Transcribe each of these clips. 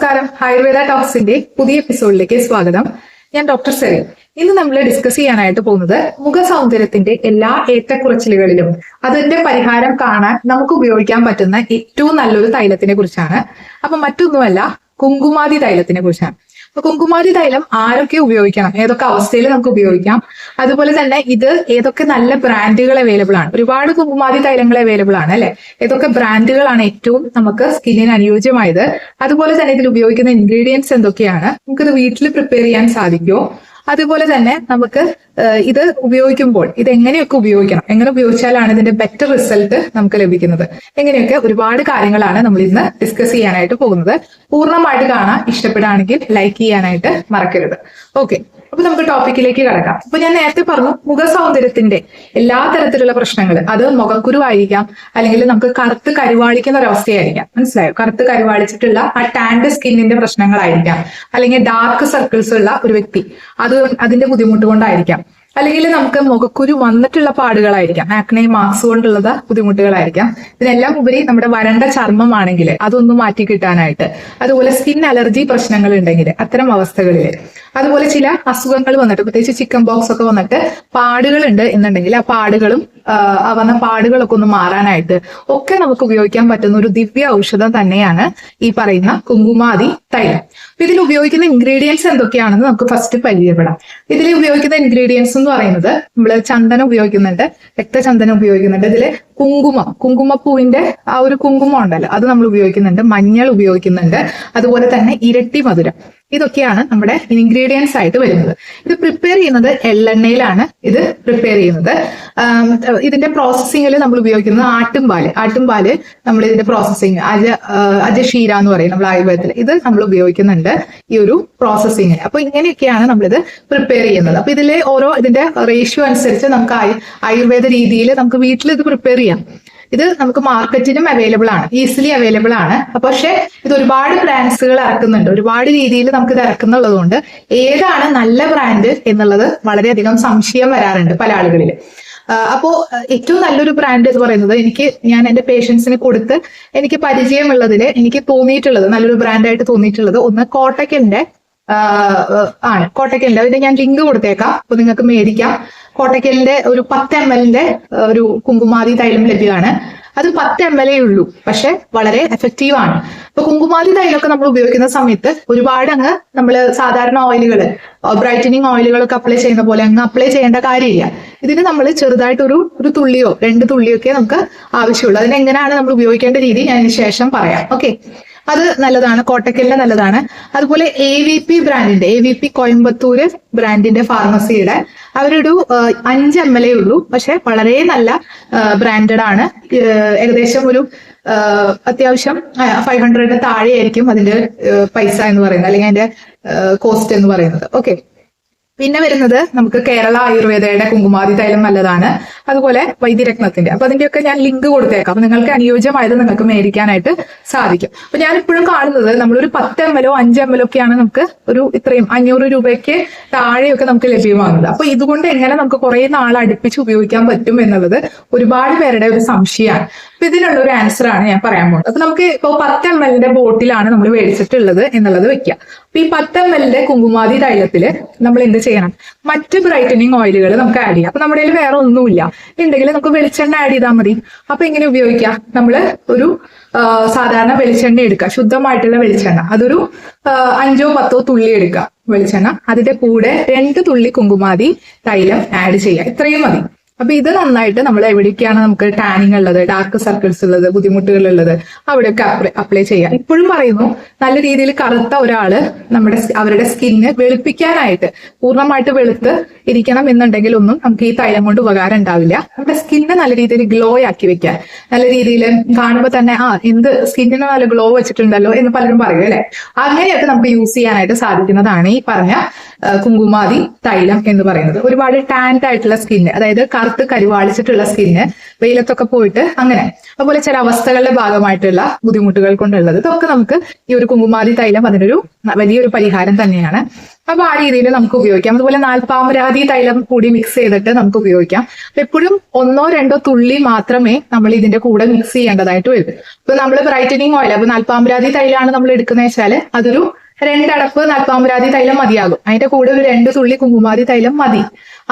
നമസ്കാരം. ആയുർവേദ ടോക്സിന്റെ പുതിയ എപ്പിസോഡിലേക്ക് സ്വാഗതം. ഞാൻ ഡോക്ടർ സെറിൻ. ഇന്ന് നമ്മൾ ഡിസ്കസ് ചെയ്യാനായിട്ട് പോകുന്നത് മുഖ സൗന്ദര്യത്തിന്റെ എല്ലാ ഏറ്റക്കുറച്ചിലുകളിലും അതിന്റെ പരിഹാരം കാണാൻ നമുക്ക് ഉപയോഗിക്കാൻ പറ്റുന്ന ഏറ്റവും നല്ലൊരു തൈലത്തിനെ കുറിച്ചാണ്. അപ്പൊ മറ്റൊന്നുമല്ല കുങ്കുമാതി തൈലത്തിനെ കുറിച്ചാണ്. അപ്പൊ കുങ്കുമാരി തൈലം ആരൊക്കെ ഉപയോഗിക്കണം? ഏതൊക്കെ അവസ്ഥയിൽ നമുക്ക് ഉപയോഗിക്കാം? അതുപോലെ തന്നെ ഇത് ഏതൊക്കെ നല്ല ബ്രാൻഡുകൾ അവൈലബിൾ ആണ്? ഒരുപാട് കുങ്കുമാരി തൈലങ്ങൾ അവൈലബിൾ ആണ് അല്ലെ? ഏതൊക്കെ ബ്രാൻഡുകളാണ് ഏറ്റവും നമുക്ക് സ്കിന്നിന് അനുയോജ്യമായത്? അതുപോലെ തന്നെ ഇതിൽ ഉപയോഗിക്കുന്ന ഇൻഗ്രീഡിയൻസ് എന്തൊക്കെയാണ്? നമുക്കിത് വീട്ടിൽ പ്രിപ്പയർ ചെയ്യാൻ സാധിക്കുമോ? അതുപോലെ തന്നെ നമുക്ക് ഇത് ഉപയോഗിക്കുമ്പോൾ ഇത് എങ്ങനെയൊക്കെ ഉപയോഗിക്കണം? എങ്ങനെ ഉപയോഗിച്ചാലാണ് ഇതിന്റെ ബെറ്റർ റിസൾട്ട് നമുക്ക് ലഭിക്കുന്നത്? എങ്ങനെയൊക്കെ ഒരുപാട് കാര്യങ്ങളാണ് നമ്മൾ ഇന്ന് ഡിസ്കസ് ചെയ്യാനായിട്ട് പോകുന്നത്. പൂർണമായിട്ട് കാണാൻ ഇഷ്ടപ്പെടുകയാണെങ്കിൽ ലൈക്ക് ചെയ്യാനായിട്ട് മറക്കരുത്. ഓക്കെ അപ്പൊ നമുക്ക് ടോപ്പിക്കിലേക്ക് കടക്കാം. അപ്പൊ ഞാൻ നേരത്തെ പറഞ്ഞു മുഖ സൗന്ദര്യത്തിന്റെ എല്ലാ തരത്തിലുള്ള പ്രശ്നങ്ങൾ. അത് മുഖക്കുരു ആയിരിക്കാം അല്ലെങ്കിൽ നമുക്ക് കറുത്ത് കരുവാളിക്കുന്ന ഒരവസ്ഥയായിരിക്കാം മനസ്സിലായോ? കറുത്ത് കരുവാളിച്ചിട്ടുള്ള ആ ടാൻഡ് സ്കിന്നിന്റെ പ്രശ്നങ്ങളായിരിക്കാം. അല്ലെങ്കിൽ ഡാർക്ക് സർക്കിൾസ് ഉള്ള ഒരു വ്യക്തി. അത് അതിന്റെ ബുദ്ധിമുട്ട് കൊണ്ടായിരിക്കാം. അല്ലെങ്കിൽ നമുക്ക് മുഖക്കുരു വന്നിട്ടുള്ള പാടുകളായിരിക്കാം. Acne marks കൊണ്ടുള്ളത് ബുദ്ധിമുട്ടുകളായിരിക്കാം. ഇതിനെല്ലാം ഉപരി നമ്മുടെ വരണ്ട ചർമ്മമാണെങ്കിൽ അതൊന്ന് മാറ്റി കിട്ടാനായിട്ട്. അതുപോലെ സ്കിൻ അലർജി പ്രശ്നങ്ങൾ ഉണ്ടെങ്കിൽ അത്തരം അവസ്ഥകളിൽ അതുപോലെ ചില അസുഖങ്ങൾ വന്നിട്ട് പ്രത്യേകിച്ച് ചിക്കൻ ബോക്സ് ഒക്കെ വന്നിട്ട് പാടുകളുണ്ട് എന്നുണ്ടെങ്കിൽ ആ പാടുകളും ആ, വന്ന പാടുകളൊക്കെ ഒന്ന് മാറാനായിട്ട് ഒക്കെ നമുക്ക് ഉപയോഗിക്കാൻ പറ്റുന്ന ഒരു ദിവ്യ ഔഷധം തന്നെയാണ് ഈ പറയുന്ന കുങ്കുമാതി തൈലം. അപ്പൊ ഇതിൽ ഉപയോഗിക്കുന്ന ഇൻഗ്രീഡിയൻസ് എന്തൊക്കെയാണെന്ന് നമുക്ക് ഫസ്റ്റ് പരിചയപ്പെടാം. ഇതിൽ ഉപയോഗിക്കുന്ന ഇൻഗ്രീഡിയൻസ് എന്ന് പറയുന്നത് നമ്മൾ ചന്ദനം ഉപയോഗിക്കുന്നുണ്ട് രക്തചന്ദനം ഉപയോഗിക്കുന്നുണ്ട്. ഇതിൽ കുങ്കുമം കുങ്കുമപ്പൂവിന്റെ ആ ഒരു കുങ്കുമം ഉണ്ടല്ലോ അത് നമ്മൾ ഉപയോഗിക്കുന്നുണ്ട് മഞ്ഞൾ ഉപയോഗിക്കുന്നുണ്ട് അതുപോലെ തന്നെ ഇരട്ടി മധുരം. ഇതൊക്കെയാണ് നമ്മുടെ ഇൻഗ്രീഡിയൻസ് ആയിട്ട് വരുന്നത്. ഇത് പ്രിപ്പയർ ചെയ്യുന്നത് എള്ളെണ്ണയിലാണ് ഇത് പ്രിപ്പയർ ചെയ്യുന്നത്. ഇതിന്റെ പ്രോസസ്സിങ്ങിൽ നമ്മൾ ഉപയോഗിക്കുന്നത് ആട്ടുംപാൽ. ആട്ടുംപാൽ നമ്മൾ ഇതിന്റെ പ്രോസസ്സിങ് അജ അജക്ഷീര എന്ന് പറയും നമ്മൾ ആയുർവേദത്തിൽ ഇത് നമ്മൾ ഉപയോഗിക്കുന്നുണ്ട് ഈ ഒരു പ്രോസസ്സിങ്ങിന് അപ്പൊ ഇങ്ങനെയൊക്കെയാണ് നമ്മളിത് പ്രിപ്പയർ ചെയ്യുന്നത്. അപ്പൊ ഇതിലെ ഓരോ ഇതിന്റെ റേഷ്യോ അനുസരിച്ച് നമുക്ക് ആയുർവേദ രീതിയിൽ നമുക്ക് വീട്ടിൽ ഇത് പ്രിപ്പയർ ചെയ്യാം. ഇത് നമുക്ക് മാർക്കറ്റിലും അവൈലബിൾ ആണ്. ഈസിലി അവൈലബിൾ ആണ്. പക്ഷെ ഇത് ഒരുപാട് ബ്രാൻഡ്സുകൾ ഇറക്കുന്നുണ്ട്. ഒരുപാട് രീതിയിൽ നമുക്ക് ഇത് ഇറക്കുന്നുള്ളത് കൊണ്ട് ഏതാണ് നല്ല ബ്രാൻഡ് എന്നുള്ളത് വളരെയധികം സംശയം വരാറുണ്ട് പല ആളുകളിൽ. അപ്പോ ഏറ്റവും നല്ലൊരു ബ്രാൻഡ് എന്ന് പറയുന്നത് എനിക്ക് ഞാൻ എന്റെ പേഷ്യൻസിന് കൊടുത്ത് എനിക്ക് പരിചയമുള്ളതിൽ എനിക്ക് തോന്നിയിട്ടുള്ളത് നല്ലൊരു ബ്രാൻഡായിട്ട് തോന്നിയിട്ടുള്ളത് ഒന്ന് കോട്ടക്കലിന്റെ ആഹ് ആണ്. കോട്ടക്കലിന്റെ അതിന്റെ ഞാൻ ലിങ്ക് കൊടുത്തേക്കാം. അപ്പൊ നിങ്ങൾക്ക് മേടിക്കാം. കോട്ടക്കലിന്റെ ഒരു പത്ത് എം എല്ലിന്റെ ഒരു കുങ്കുമാതി തൈലം ലഭ്യമാണ്. അത് പത്ത് എം എൽ എ ഉള്ളൂ പക്ഷെ വളരെ എഫക്റ്റീവ് ആണ്. അപ്പൊ കുങ്കുമാതി തൈലൊക്കെ നമ്മൾ ഉപയോഗിക്കുന്ന സമയത്ത് ഒരുപാട് അങ്ങ് നമ്മൾ സാധാരണ ഓയിലുകൾ ബ്രൈറ്റനിങ് ഓയിലുകളൊക്കെ അപ്ലൈ ചെയ്യുന്ന പോലെ അങ്ങ് അപ്ലൈ ചെയ്യേണ്ട കാര്യമില്ല. ഇതിന് നമ്മൾ ചെറുതായിട്ട് ഒരു ഒരു തുള്ളിയോ രണ്ട് തുള്ളിയൊക്കെ നമുക്ക് ആവശ്യമുള്ളൂ. അതിനെങ്ങനെയാണ് നമ്മൾ ഉപയോഗിക്കേണ്ട രീതി ഞാൻ ശേഷം പറയാം. ഓക്കെ അത് നല്ലതാണ്. കോട്ടക്കലിന്റെ നല്ലതാണ്. അതുപോലെ എ വി പി ബ്രാൻഡിന്റെ എ വി പി കോയമ്പത്തൂര് ബ്രാൻഡിന്റെ ഫാർമസിയുടെ അവരൊരു അഞ്ച് എം എൽ എ ഉള്ളൂ. പക്ഷെ വളരെ നല്ല ബ്രാൻഡഡ് ആണ്. ഏകദേശം ഒരു അത്യാവശ്യം ഫൈവ് ഹൺഡ്രഡിന് താഴെയായിരിക്കും അതിന്റെ പൈസ എന്ന് പറയുന്നത്. അല്ലെങ്കിൽ അതിന്റെ കോസ്റ്റ് എന്ന് പറയുന്നത്. ഓക്കെ പിന്നെ വരുന്നത് നമുക്ക് കേരള ആയുർവേദയുടെ കുങ്കുമാതി തൈലം നല്ലതാണ്. അതുപോലെ വൈദ്യരത്നത്തിന്റെ. അപ്പൊ അതിന്റെയൊക്കെ ഞാൻ ലിങ്ക് കൊടുത്തേക്കാം. അപ്പൊ നിങ്ങൾക്ക് അനുയോജ്യമായത് നിങ്ങൾക്ക് മേടിക്കാനായിട്ട് സാധിക്കും. അപ്പൊ ഞാൻ ഇപ്പോഴും കാണുന്നത് നമ്മളൊരു പത്ത് എം എല്ലോ അഞ്ച് എം എല്ലോ ഒക്കെയാണ് നമുക്ക് ഒരു ഇത്രയും അഞ്ഞൂറ് രൂപയ്ക്ക് താഴെയൊക്കെ നമുക്ക് ലഭ്യമാകുന്നത്. അപ്പൊ ഇതുകൊണ്ട് എങ്ങനെ നമുക്ക് കുറെ നാൾ അടുപ്പിച്ച് ഉപയോഗിക്കാൻ പറ്റും എന്നുള്ളത് ഒരുപാട് പേരുടെ ഒരു സംശയമാണ്. അപ്പൊ ഇതിനുള്ള ഒരു ആൻസർ ആണ് ഞാൻ പറയാൻ പോകുന്നത്. അപ്പൊ നമുക്ക് ഇപ്പോൾ പത്ത് എം എല്ലിന്റെ ബോട്ടിലാണ് നമ്മൾ മേടിച്ചിട്ടുള്ളത് എന്നുള്ളത് വെക്കുക. അപ്പൊ ഈ പത്ത് എം എല്ലിന്റെ കുങ്കുമാതി തൈലത്തിൽ നമ്മൾ എന്ത് ചെയ്യണം? മറ്റ് ബ്രൈറ്റനിങ് ഓയിലുകൾ നമുക്ക് ആഡ് ചെയ്യാം. അപ്പൊ നമ്മുടെ കയ്യിൽ വേറെ ഒന്നുമില്ല. ഉണ്ടെങ്കിൽ നമുക്ക് വെളിച്ചെണ്ണ ആഡ് ചെയ്താൽ മതി. അപ്പൊ എങ്ങനെ ഉപയോഗിക്കാം? നമ്മൾ ഒരു സാധാരണ വെളിച്ചെണ്ണ എടുക്കുക. ശുദ്ധമായിട്ടുള്ള വെളിച്ചെണ്ണ. അതൊരു അഞ്ചോ പത്തോ തുള്ളി എടുക്കുക. വെളിച്ചെണ്ണ. അതിന്റെ കൂടെ രണ്ട് തുള്ളി കുങ്കുമാതി തൈലം ആഡ് ചെയ്യുക. ഇത്രയും മതി. അപ്പൊ ഇത് നന്നായിട്ട് നമ്മൾ എവിടേക്കാണ് നമുക്ക് ടാനിങ് ഉള്ളത് ഡാർക്ക് സർക്കിൾസ് ഉള്ളത് ബുദ്ധിമുട്ടുകൾ ഉള്ളത് അവിടെയൊക്കെ അപ്ലൈ ചെയ്യാം. ഇപ്പോഴും പറയുന്നു നല്ല രീതിയിൽ കറുത്ത ഒരാൾ നമ്മുടെ അവരുടെ സ്കിന്ന് വെളുപ്പിക്കാനായിട്ട് പൂർണമായിട്ട് വെളുത്ത് ഇരിക്കണം എന്നുണ്ടെങ്കിൽ ഒന്നും നമുക്ക് ഈ തൈലം കൊണ്ട് ഉപകാരം ഉണ്ടാവില്ല. നമ്മുടെ സ്കിന്ന് നല്ല രീതിയിൽ ഗ്ലോ ആക്കി വെക്കാൻ. നല്ല രീതിയിൽ കാണുമ്പോൾ തന്നെ ആ എന്ത് സ്കിന്നിന് നല്ല ഗ്ലോ വെച്ചിട്ടുണ്ടല്ലോ എന്ന് പലരും പറയും അല്ലെ? അങ്ങനെയൊക്കെ നമുക്ക് യൂസ് ചെയ്യാനായിട്ട് സാധിക്കുന്നതാണ് ഈ പറഞ്ഞ കുങ്കുമാതി തൈലം എന്ന് പറയുന്നത്. ഒരുപാട് ടാൻഡ് ആയിട്ടുള്ള സ്കിന്ന് അതായത് കറുത്ത് കരുവാളിച്ചിട്ടുള്ള സ്കിന്ന് വെയിലത്തൊക്കെ പോയിട്ട് അങ്ങനെ. അതുപോലെ ചില അവസ്ഥകളുടെ ഭാഗമായിട്ടുള്ള ബുദ്ധിമുട്ടുകൾ കൊണ്ടുള്ളത്. ഇതൊക്കെ നമുക്ക് ഈ ഒരു കുങ്കുമാതി തൈലം അതിനൊരു വലിയൊരു പരിഹാരം തന്നെയാണ്. അപ്പൊ ആ രീതിയിൽ നമുക്ക് ഉപയോഗിക്കാം. അതുപോലെ നാൽപ്പാമരാതി തൈലം കൂടി മിക്സ് ചെയ്തിട്ട് നമുക്ക് ഉപയോഗിക്കാം. അപ്പൊ എപ്പോഴും ഒന്നോ രണ്ടോ തുള്ളി മാത്രമേ നമ്മൾ ഇതിന്റെ കൂടെ മിക്സ് ചെയ്യേണ്ടതായിട്ട് വരും. ഇപ്പൊ നമ്മൾ ബ്രൈറ്റനിങ് ഓയിൽ അപ്പൊ നാൽപ്പാമരാതി തൈലാണ് നമ്മൾ എടുക്കുന്നത് വെച്ചാൽ അതൊരു രണ്ടടപ്പ് നാൽപ്പാമ്പരാതി തൈലം മതിയാകും. അതിന്റെ കൂടെ ഒരു രണ്ട് തുള്ളി കുങ്കുമാതി തൈലം മതി.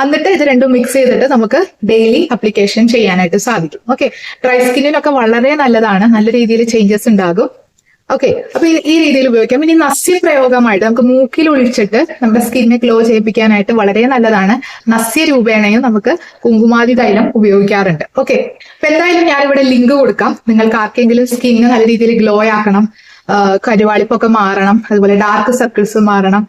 എന്നിട്ട് ഇത് രണ്ടും മിക്സ് ചെയ്തിട്ട് നമുക്ക് ഡെയിലി അപ്ലിക്കേഷൻ ചെയ്യാനായിട്ട് സാധിക്കും. ഓക്കെ ഡ്രൈ സ്കിന്നിനൊക്കെ വളരെ നല്ലതാണ്. നല്ല രീതിയിൽ ചേഞ്ചസ് ഉണ്ടാകും. ഓക്കെ അപ്പൊ ഈ- രീതിയിൽ ഉപയോഗിക്കാം. ഇനി നസ്യപ്രയോഗമായിട്ട് നമുക്ക് മൂക്കിൽ ഒഴിച്ചിട്ട് നമ്മുടെ സ്കിന്നെ ഗ്ലോ ചെയ്യിപ്പിക്കാനായിട്ട് വളരെ നല്ലതാണ്. നസ്യ രൂപേണയും നമുക്ക് കുങ്കുമാതി തൈലം ഉപയോഗിക്കാറുണ്ട്. ഓക്കെ അപ്പൊ എന്തായാലും ഞാനിവിടെ ലിങ്ക് കൊടുക്കാം. നിങ്ങൾക്ക് ആർക്കെങ്കിലും സ്കിന്ന് നല്ല രീതിയിൽ ഗ്ലോ ആക്കണം. കരുവാളിപ്പൊക്കെ മാറണം അതുപോലെ ഡാർക്ക് സർക്കിൾസ് മാറണം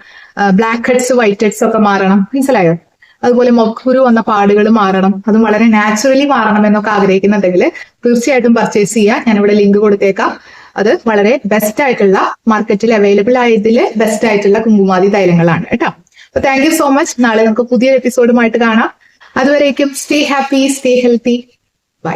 ബ്ലാക്ക് ഹെഡ്സ് വൈറ്റ് ഹെഡ്സ് ഒക്കെ മാറണം മനസ്സിലായോ? അതുപോലെ മൊക്കുരു വന്ന പാടുകൾ മാറണം അതും വളരെ നാച്ചുറലി മാറണം എന്നൊക്കെ ആഗ്രഹിക്കുന്നുണ്ടെങ്കിൽ തീർച്ചയായിട്ടും പർച്ചേസ് ചെയ്യാം. ഞാനിവിടെ ലിങ്ക് കൊടുത്തേക്കാം. അത് വളരെ ബെസ്റ്റ് ആയിട്ടുള്ള മാർക്കറ്റിൽ അവൈലബിൾ ആയതിൽ ബെസ്റ്റ് ആയിട്ടുള്ള കുങ്കുമാതി തൈലങ്ങളാണ് കേട്ടോ. അപ്പൊ താങ്ക് യു സോ മച്ച് നാളെ നമുക്ക് പുതിയൊരു എപ്പിസോഡുമായിട്ട് കാണാം. അതുവരേക്കും stay happy stay healthy bye